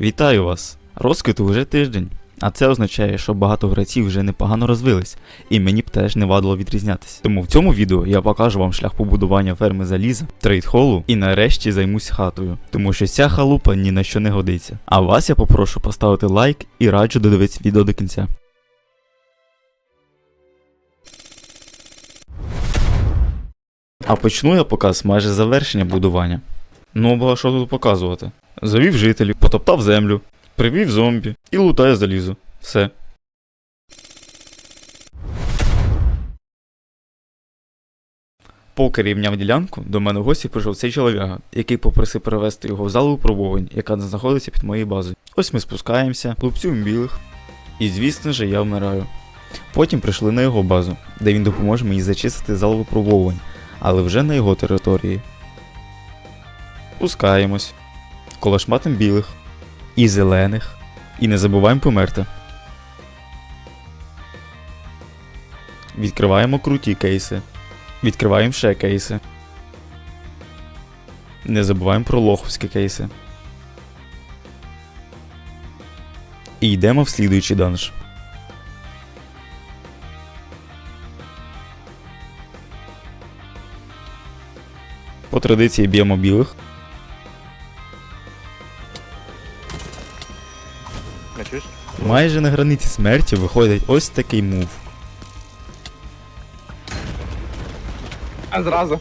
Вітаю вас! Розквіту вже тиждень, а це означає, що багато гравців вже непогано розвились, і мені б теж не вадило відрізнятися. Тому в цьому відео я покажу вам шлях побудування ферми заліза, трейдхолу і нарешті займусь хатою, тому що ця халупа ні на що не годиться. А вас я попрошу поставити лайк і раджу додивитися відео до кінця. А почну я показ майже завершення будування. Ну, бо що тут показувати? Завів жителів, потоптав землю, привів зомбі і лутає залізо. Все. Поки рівняв ділянку, до мене в гості прийшов цей чоловіка, який попросив перевезти його в залу випробувань, яка знаходиться під моєю базою. Ось ми спускаємося, лупцюємо білих. І звісно ж, я вмираю. Потім прийшли на його базу, де він допоможе мені зачистити зал випробувань, але вже на його території. Пускаємось. Колошматим білих і зелених. І не забуваємо померти. Відкриваємо круті кейси. Відкриваємо ще кейси. Не забуваємо про лоховські кейси. І йдемо в слідуючий данж. По традиції б'ємо білих. Не чуєш? Майже на границі смерті виходить ось такий мув. А зразу.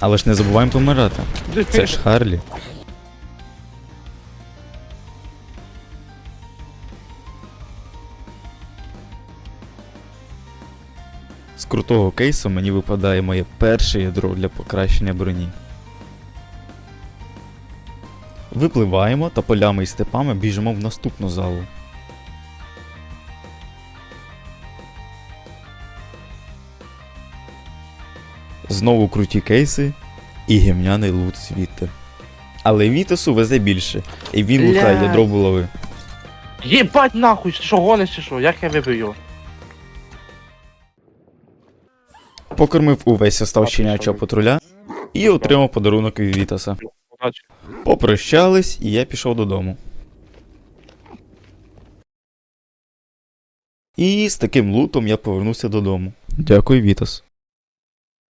Але ж не забуваємо помирати. Це ж Харлі. З крутого кейсу мені випадає моє перше ядро для покращення броні. Випливаємо та полями і степами біжимо в наступну залу. Знову круті кейси і гімняний лут звідти. Але Вітасу везе більше, і він лутає Блядь. ядро булави. Єбать нахуй, що гониш чи що? Як я вибив його? Покормив увесь остав щенячого патруля і отримав подарунок від Вітаса. Удачі. Попрощались, і я пішов додому. І з таким лутом я повернувся додому. Дякую, Вітас.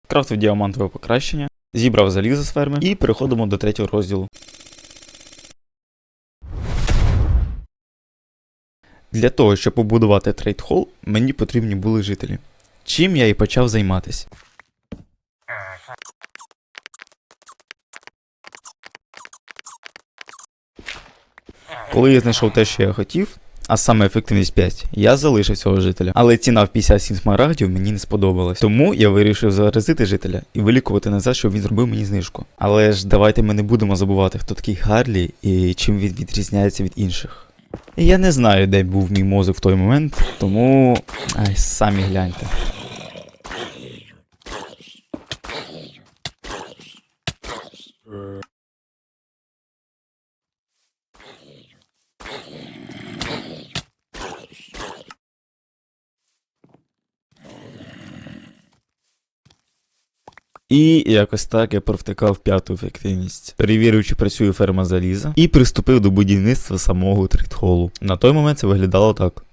Крафтив діамантове покращення, зібрав залізо з ферми і переходимо до третього розділу. Для того, щоб побудувати трейдхол, мені потрібні були жителі. Чим я і почав займатися. Коли я знайшов те, що я хотів, а саме ефективність 5, я залишив цього жителя. Але ціна в 57 смарагдів мені не сподобалась. Тому я вирішив заразити жителя і вилікувати назад, щоб він зробив мені знижку. Але ж давайте ми не будемо забувати, хто такий Гарлі і чим він відрізняється від інших. Я не знаю, де був мій мозок в той момент, тому. Ай, самі гляньте. І якось так я провтикав п'яту ефективність, перевірив, чи працює ферма заліза, і приступив до будівництва самого тритхолу. На той момент це виглядало так.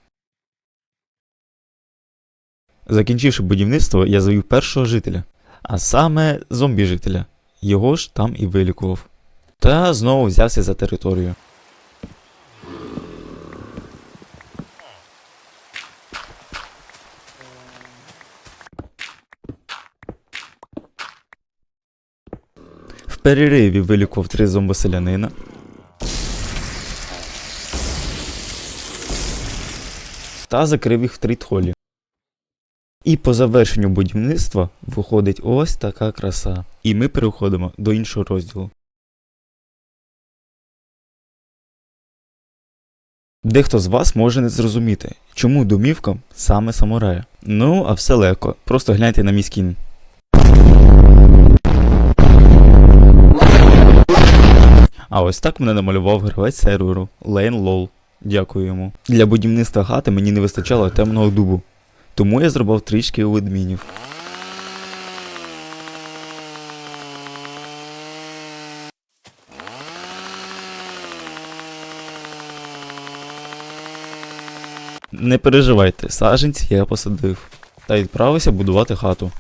Закінчивши будівництво, я завів першого жителя, а саме зомбі-жителя. Його ж там і вилікував. Та знову взявся за територію. Перериві вилікував три зомбоселянина. Та закрив їх в трітхолі. І по завершенню будівництва виходить ось така краса. І ми переходимо до іншого розділу. Дехто з вас може не зрозуміти, чому домівка саме самурая. Ну, а все легко. Просто гляньте на мій скін. А ось так мене намалював гравець серверу Лейн Лол. Дякую йому. Для будівництва хати мені не вистачало темного дубу, тому я зробив трішки у ведмінів. Не переживайте, саженці я посадив та відправився будувати хату.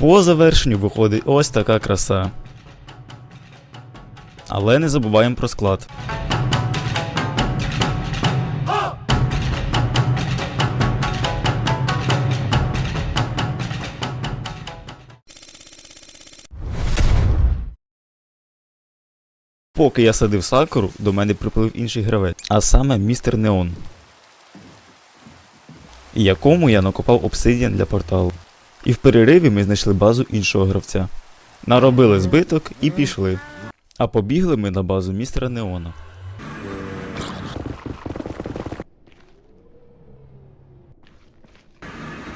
По завершенню виходить ось така краса. Але не забуваємо про склад. Поки я садив сакуру, до мене приплив інший гравець, а саме містер Неон, якому я накопав обсидіан для порталу. І в перериві ми знайшли базу іншого гравця. Наробили збиток і пішли. А побігли ми на базу містера Неона.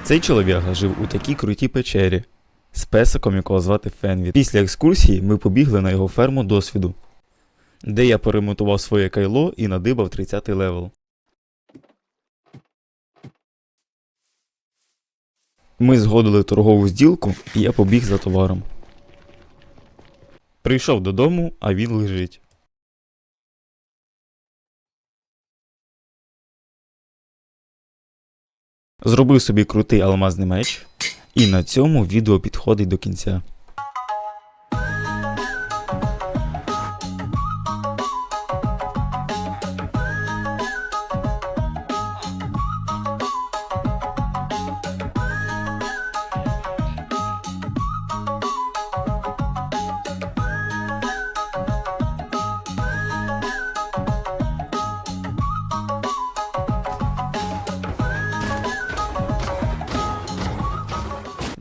Цей чолов'яга жив у такій крутій печері з песиком, якого звати Фенві. Після екскурсії ми побігли на його ферму досвіду, де я перемотував своє кайло і надибав 30 й левел. Ми згодили торгову зділку, і я побіг за товаром. Прийшов додому, а він лежить. Зробив собі крутий алмазний меч, і на цьому відео підходить до кінця.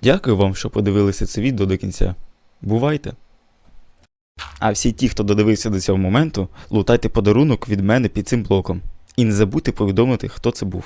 Дякую вам, що подивилися це відео до кінця. Бувайте! А всі ті, хто додивився до цього моменту, лутайте подарунок від мене під цим блоком. І не забудьте повідомити, хто це був.